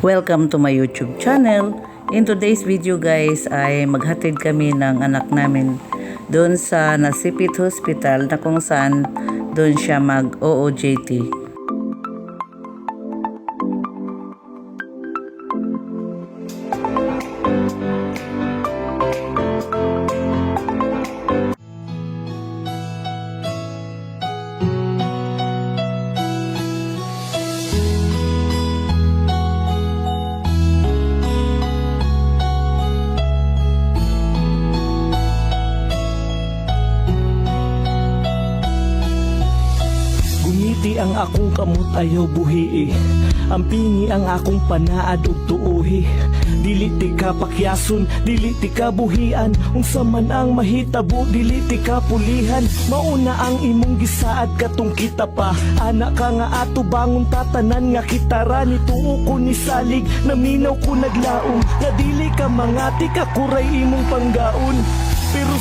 Welcome to my YouTube channel. In today's video guys ay maghatid kami ng anak namin doon sa Nasipit Hospital na kung saan doon siya mag OOJT. Akong kamot ayaw buhi Ang pingi ang akong panaad ug tuuhi. Dili ti ka pakyason, dili ti ka buhian. Unsa man ang mahitabo, dili ti ka pulihan. Mauna ang imong gisaad katong kita pa. Anak ka nga ato bangon tatanan nga kitara Ni tuo ko ni salig, naminaw ko naglaom. Nga dili ka mangati ka kuray imong panggaon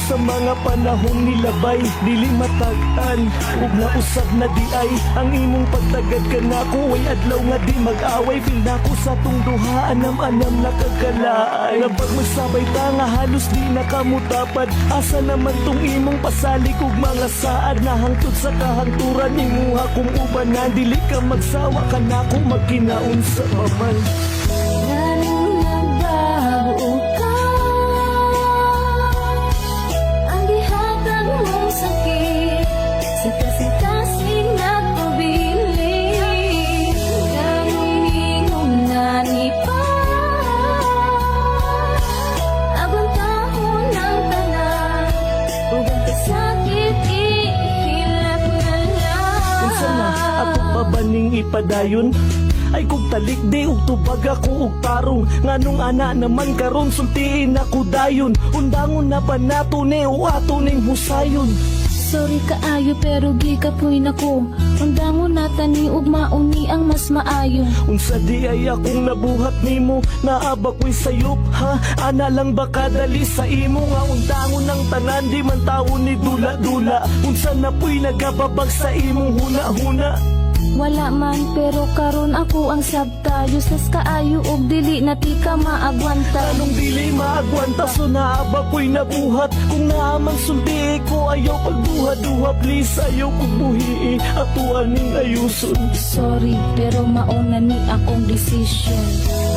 sa mga panahon nilabay Dili matag-an. Ug nausab na di ay Ang imong pagtagad ka nako Way adlaw nga di mag-away. Feel nako sa tung duha Anam-anam na kagalaay. Napag magsabay ta nga halos di nakamutapad. Asa naman tong imong pasalig Ug mga saad Na hangtod sa kahangturan Imuha kong ubanan Dili ka magsawa ka nako Magkinaon sa maman ipadayon ay kung talik di ug tubag ako ug tarong. Nganong ana naman karon sultiin ako dayon. Undangon na ba nato ni o ato ning husayon. Sorry kaayo pero gi kapoy nako. Undangon nata ni ug mauni ang mas maayo. Unsa di ay akong nabuhat nimo naaba ko'y sayop ha? Ana lang ba kadali sa imo nga undangon ng tanan di man tawo ni dula-dula. Unsa na po'y nagababag sa imong huna-huna Wala man pero karon ako ang sabtayo. Sas kaayo ug dili na ti ka maagwanta. Anong dili maagwanta so naaba ko'y nabuhat? Kung naaman sulti ko ayaw pagduha-duha Please ayaw kong buhii ato aning ayuson. Sorry pero mauna ni akong desisyon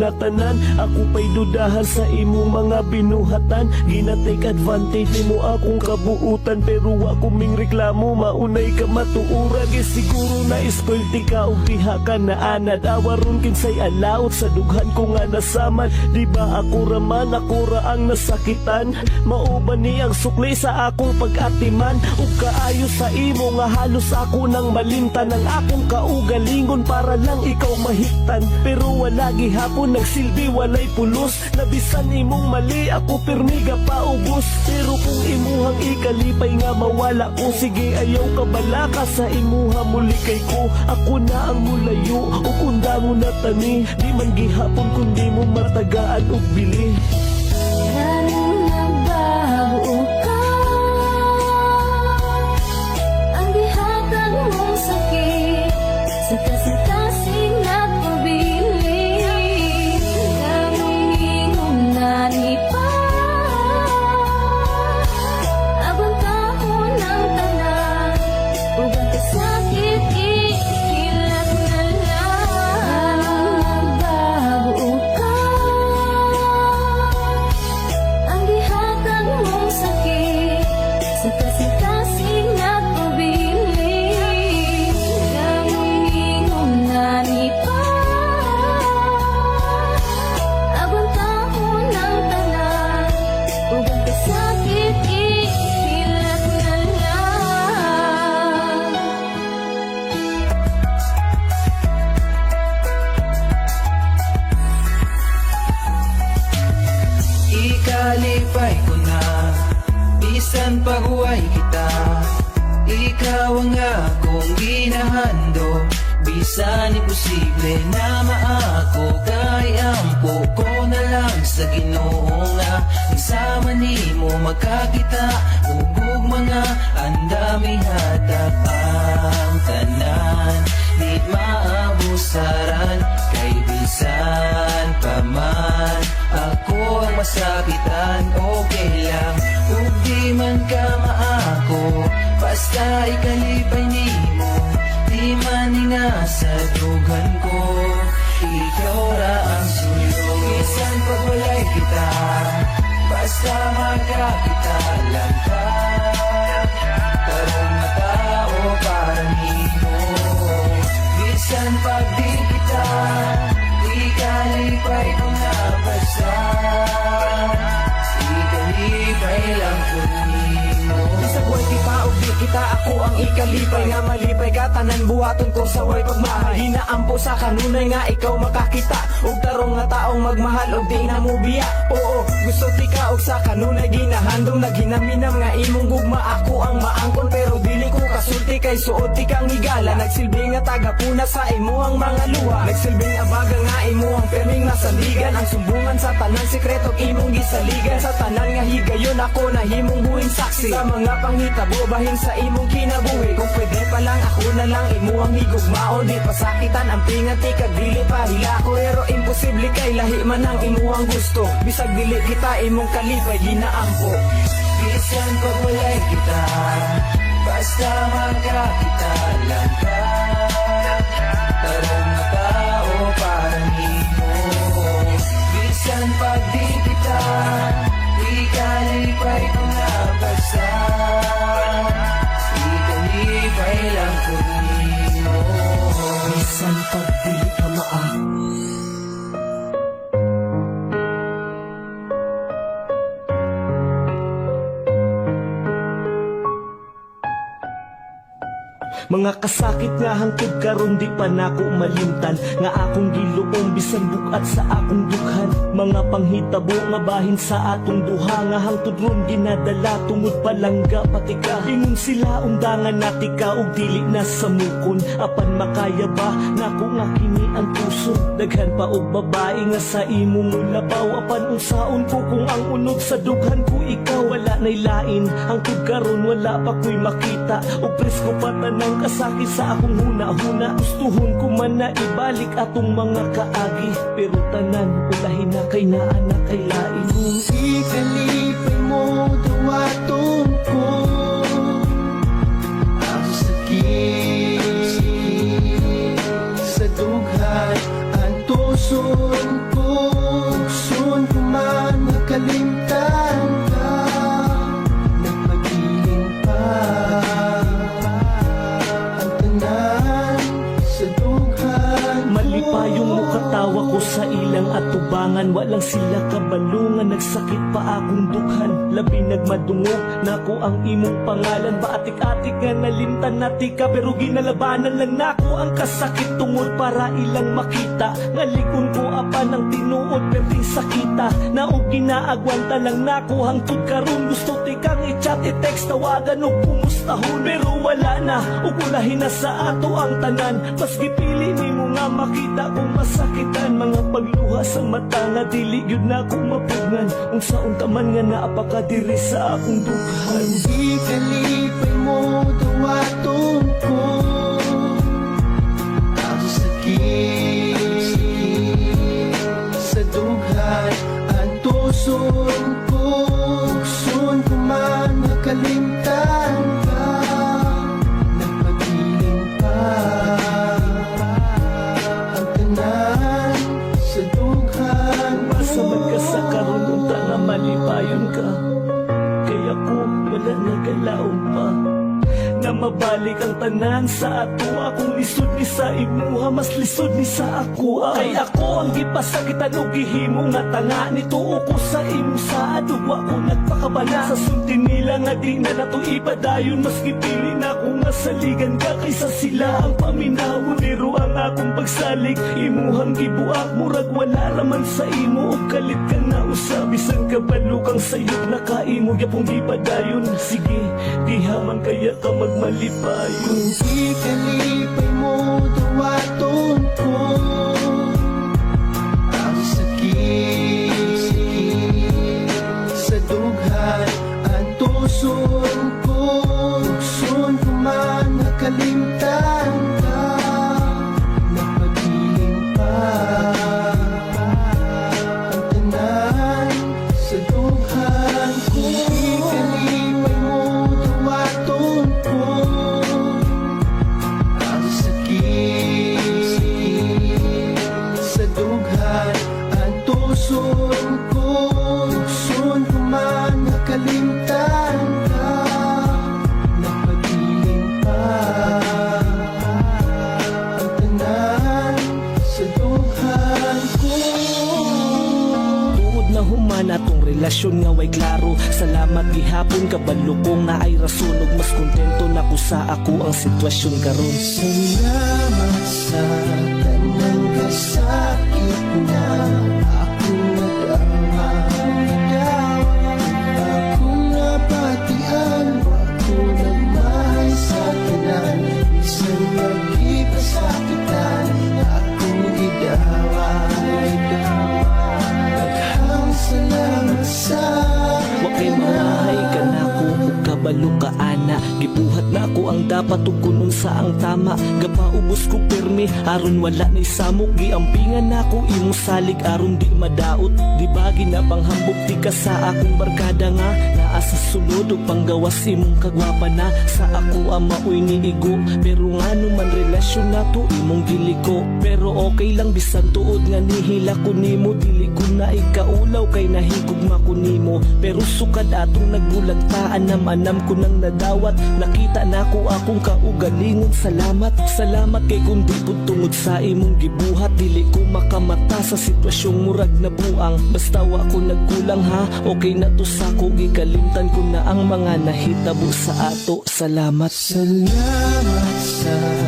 na tanan Ako pa'y dudahan sa imong mga binuhatan. Gina-take advantage mo akong kabuutan Pero wa ko ming reklamo maunay ka matuurag. Eh siguro na ispulti ka o diha ka na anad. Awaron kinsay alaot sa dughan ko nga nasaman. Di ba ako raman ako ra ang nasakitan? Mauban ni ang sukli sa akong pag-atiman. Ug kaayo sa imo nga halos ako nang malimtan Ang akong kaugalingon para lang ikaw mahiktan Pero wala gihapon nagsilbi walay pulos. Nabisan imong mali ako pirmiga paubos Pero kung imuhang ikalipay nga mawala ko Sige ayaw ka sa imuha. Muli kay ko Ako na ang mulayo. O kunda mo na tani Di man gihapon kundi mo matagaan og bili Ikalipay ko na. Bisan paguway kita. Ikaw ang akong ginahando Bisan imposible na maako. Kay ampo ko na lang sa ginoo nga Nagsama ni mo magkakita. Ugog mga andami hatap ang tanan. Di maabusaran Kay bisan pa man Ako ang masakitan Okay lang. Ug di man ka maako Basta ikalipay ni mo Di man nga sa dugan ko. Ikaw ra ang suyo. Bisan pag walay kita Basta magkakita lang ka. Tarong kita ako ang ikalipay nga malipay ka tanan buhaton ko sa way pagmahal. Hinaampo sa kanunay nga ikaw makakita og tarong nga taong magmahal og di na mo biya. Oo gusto ti ka og sa kanunay ginahandom na ginaminam nga imong gugma. Ako ang maangkon pero dili ko kasulti kay suot ti kang higala nagsilbi nga tagapuna sa imo ang mga luha. Nagsilbing abaga nga imo ang perming nasandigan ang sumbungan sa tanan sekreto imong gisaligan. Sa tanan nga higayon ako na himong buhing saksi. Sa mga panghitabo bahin sa imong kinabuhi. Kung pwede pa lang ako na lang imo ang higugmaon di pasakitan ang pingati kag dili pa hila ko pero imposible kay lahi man ang imo ang gusto. Bisag dili kita imong kalipay ginaampo Bisan pag walay kita Basta magkakita lang ka. Na tao para nimo. Bisan pag di kita Ikalipay ko na basta. Ikalipay lang ko nimo. Bisan pag dili ka maa Mga kasakit nga hangtod karon di pa nako malimtan Nga akong giluom bisan bukat sa akong dukhan. Mga panghitabo nga bahin sa atong duha. Nga hangtod ron ginadala tungod palangga pati ka. Ingon sila undangan nati ka og dili na sa mukon. Apan makaya ba? Nako nga kini ang puso. Daghan pa og babae nga sa imong labaw. Apan unsaon ko kung ang unod sa dughan ko ikaw? Wala nay lain. Hangtod karon wala pa ko'y makita. O presko pa tanang kasakit sa akong huna-huna. Gustuhon ko man na ibalik atong mga kaagi. Pero tanan ulahin na kay naa na kay lain. Kung ikalipay mukatawa ko sa ilang atubangan Walang sila kabalungan. Nagsakit pa akong dughan Labi nagmadungog. Nako ang imong pangalan Baatik-atik nga nalimtan nati ka Pero ginalabanan lang nako ang kasakit Tungod para ilang makita. Ngalikon ko apan ang tinuod Perting sakita. Na o ginaagwanta lang nako Hangtod karon gusto ti kang i-chat i-text Tawagan o pumustahon Pero wala na Ugulahin na sa ato ang tanan. Mas gipili ni mo nga makita kung masakitan Mga pagluha sa mata nga dili yun na kong mapugnan. Kung sa untaman nga naapakadiri sa akong dughan Di kalipay mo duwatong mabalik ang tanan sa ato Akong lisod ni sa imuha Mas lisod ni sa ako. Ay ako ang gipasakitan o gihimo nga tanga. Nituo ko sa imo sa adwa ko nagpakabala. Sa sulti nila nga di na nato ipadayon Mas gipili na ko nga saligan ka Kaysa sila. Ang paminawon Pero ang akong pagsalig Imuhang gibuak. Murag wala raman sa imo O kalit ka na usab Bisan kabalo pang sayop na kaimo? Yapong di padayon Sige, diha man kaya ka magmalipayon Kung ikalipay mo dawaton ko relasyon nga way klaro. Salamat gihapon kabalo ko nga ay rason ug mas kontento na ko sa ako ang sitwasyon karon. Salamat sa tanang kasakit na ang tama Gapaubos ko permi aron wala ni samok Giampingan nako imo salig aron di madaot. Di ba ginapanghabog ti ka sa akong barkada nga? Naa sa sulod ug panggawas imong kagwapa na. Sa ako ang maoy niigo Pero nga man relasyon nato imong giliko. Pero okay lang bisan tuod nga nihila ko nimo. Dili ko na ikaulaw kay nahigugma ko nimo. Pero sukad atong nagbulagtaan Anam-anam ko nang nadawat. Nakita na ko akong kaugalingon. Salamat, salamat kay kung di pud tungod sa imong gibuhat Dili ko makamata sa sitwasyong murag na buang. Basta wa ko nagkulang ha? Okay na to sa ko Gikalimtan ko na ang mga nahitabo sa ato. Salamat. Salamat sa